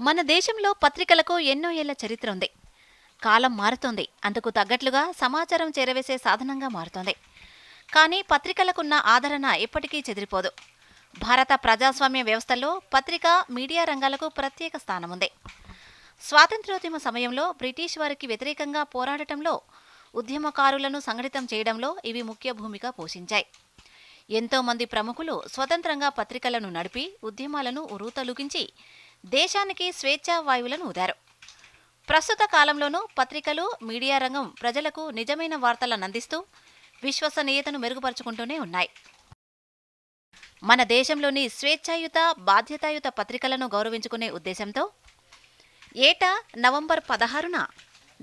మన దేశంలో పత్రికలకు ఎన్నో ఏళ్ళ చరిత్ర ఉంది. కాలం మారుతోంది. అందుకు తగ్గట్లుగా సమాచారం చేరవేసే సాధనంగా మారుతోంది. కానీ పత్రికలకున్న ఆదరణ ఎప్పటికీ చెదిరిపోదు. భారత ప్రజాస్వామ్య వ్యవస్థలో పత్రిక మీడియా రంగాలకు ప్రత్యేక స్థానముంది. స్వాతంత్ర్యోద్యమ సమయంలో బ్రిటిష్ వారికి వ్యతిరేకంగా పోరాడటంలో ఉద్యమకారులను సంఘటితం చేయడంలో ఇవి ముఖ్య భూమిక పోషించాయి. ఎంతో మంది ప్రముఖులు స్వతంత్రంగా పత్రికలను నడిపి ఉద్యమాలను ఉరూతలుగించి దేశానికి స్వేచ్ఛా వాయువులను ఊదారు. ప్రస్తుత కాలంలోనూ పత్రికలు మీడియా రంగం ప్రజలకు నిజమైన వార్తలను అందిస్తూ విశ్వసనీయతను మెరుగుపరుచుకుంటూనే ఉన్నాయి. మన దేశంలోని స్వేచ్ఛాయుత బాధ్యతాయుత పత్రికలను గౌరవించుకునే ఉద్దేశంతో ఏటా నవంబర్ పదహారున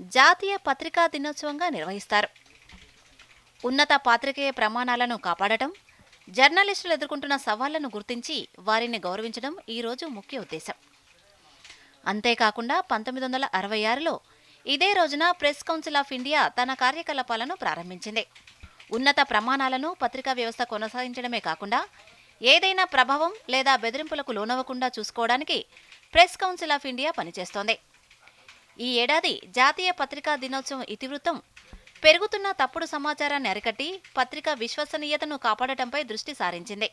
జాతీయ పత్రికా దినోత్సవంగా నిర్వహిస్తారు. ఉన్నత పాత్రికేయ ప్రమాణాలను కాపాడటం జర్నలిస్టులు ఎదుర్కొంటున్న సవాళ్ళను గుర్తించి వారిని గౌరవించడం ఈ రోజు ముఖ్య ఉద్దేశం. అంతేకాకుండా పంతొమ్మిది వందల అరవై ఆరులో ఇదే రోజున ప్రెస్ కౌన్సిల్ ఆఫ్ ఇండియా తన కార్యకలాపాలను ప్రారంభించింది. ఉన్నత ప్రమాణాలను పత్రికా వ్యవస్థ కొనసాగించడమే కాకుండా ఏదైనా ప్రభావం లేదా బెదిరింపులకు లోనవ్వకుండా చూసుకోవడానికి ప్రెస్ కౌన్సిల్ ఆఫ్ ఇండియా పనిచేస్తోంది. ఈ ఏడాది జాతీయ పత్రికా దినోత్సవం ఇతివృత్తం పెరుగుతున్న తప్పుడు సమాచారాన్ని అరికట్టి పత్రికా విశ్వసనీయతను కాపాడటంపై దృష్టి సారించింది.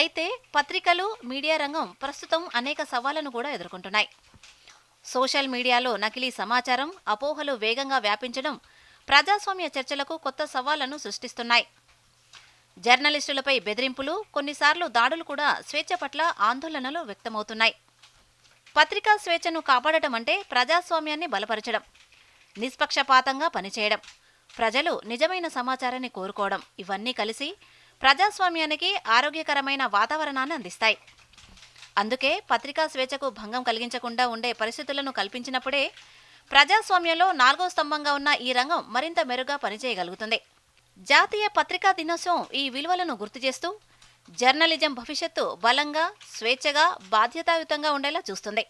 అయితే పత్రికలు మీడియా రంగం ప్రస్తుతం అనేక సవాళ్ళను కూడా ఎదుర్కొంటున్నాయి. సోషల్ మీడియాలో నకిలీ సమాచారం అపోహలు వేగంగా వ్యాపించడం ప్రజాస్వామ్య చర్చలకు కొత్త సవాళ్ళను సృష్టిస్తున్నాయి. జర్నలిస్టులపై బెదిరింపులు కొన్నిసార్లు దాడులు కూడా స్వేచ్ఛ పట్ల ఆందోళనలు వ్యక్తమవుతున్నాయి. పత్రికా స్వేచ్ఛను కాపాడటం అంటే ప్రజాస్వామ్యాన్ని బలపరచడం నిష్పక్షపాతంగా పనిచేయడం ప్రజలు నిజమైన సమాచారాన్ని కోరుకోవడం ఇవన్నీ కలిసి ప్రజాస్వామ్యానికి ఆరోగ్యకరమైన వాతావరణాన్ని అందిస్తాయి. అందుకే పత్రికా స్వేచ్ఛకు భంగం కలిగించకుండా ఉండే పరిస్థితులను కల్పించినప్పుడే ప్రజాస్వామ్యంలో నాలుగో స్తంభంగా ఉన్న ఈ రంగం మరింత మెరుగ్గా పనిచేయగలుగుతుంది. జాతీయ పత్రికా దినోత్సవం ఈ విలువలను గుర్తు చేస్తూ జర్నలిజం భవిష్యత్తు బలంగా స్వేచ్ఛగా బాధ్యతాయుతంగా ఉండేలా చూస్తుంది.